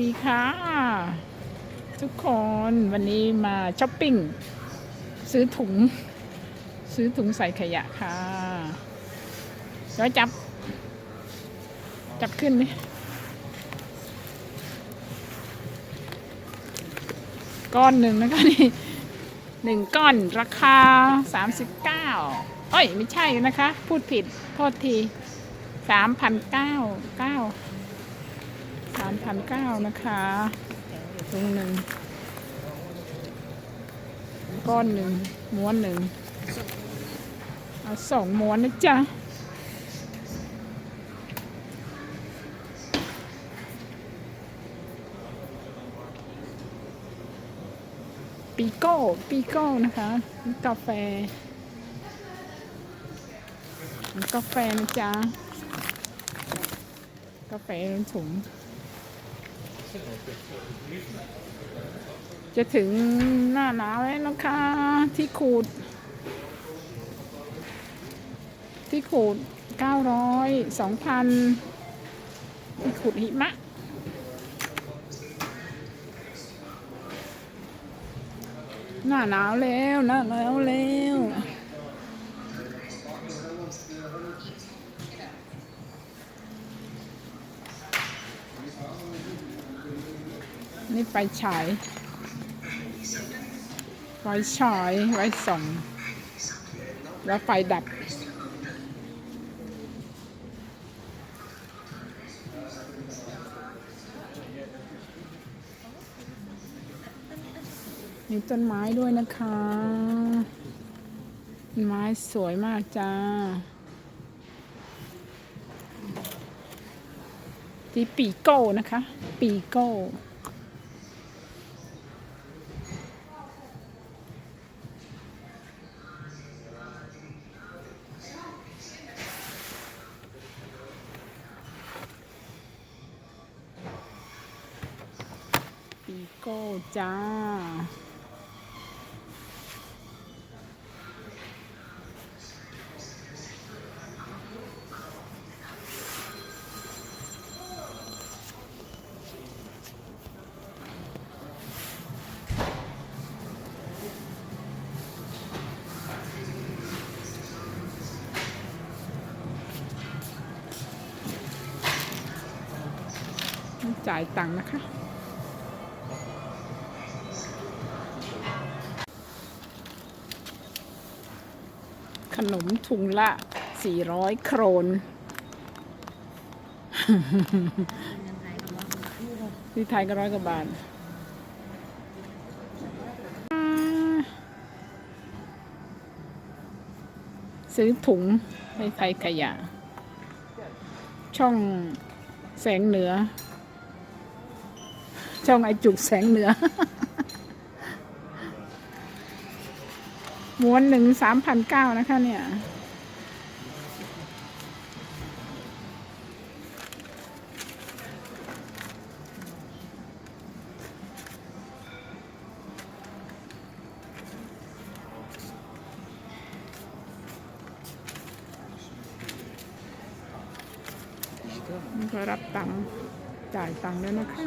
ดีค่ะ ทุกคนวันนี้มาช้อปปิ้ง ซื้อถุง ซื้อถุงใส่ขยะค่ะแล้วจับ จับขึ้นดิก้อนหนึ่งนะคะนี่หนึ่งก้อนราคา 39เอ้ย ไม่ใช่นะคะ พูดผิด โทษที 3,900 สามพันเก้านะคะถุงหนึ่งก้อนหนึ่งม้วนหนึ่งเอาสองม้วนนะจ๊ะปีโก้ปีโก้นะคะกาแฟกาแฟนะจ๊ะกาแฟถุง จะถึงหน้าหนาวแล้วนะคะที่ขูด ที่ขูด900 2,000ที่ขูดหิมะหน้าหนาวแล้วหน้าหนาวแล้ว นี่ไฟฉาย ไฟฉาย ไว้ส่อง แล้วไฟดับ มีต้นไม้ด้วยนะคะ ไม้สวยมากจ้าที่ปีโก้นะคะ ปีโก้ โก้จ้า จ่ายตังค์นะคะ ขนมถุงละ 400 โครนที่ไทยก็ร้อยกว่าบาทซื้อถุงให้ไทยขยะ ช่องแสงเหนือ ช่องไอจุกแสงเหนือ ม้วนหนึ่งสามพันเก้านะคะเนี่ย ก็รับตังค์จ่ายตังค์แล้วนะคะ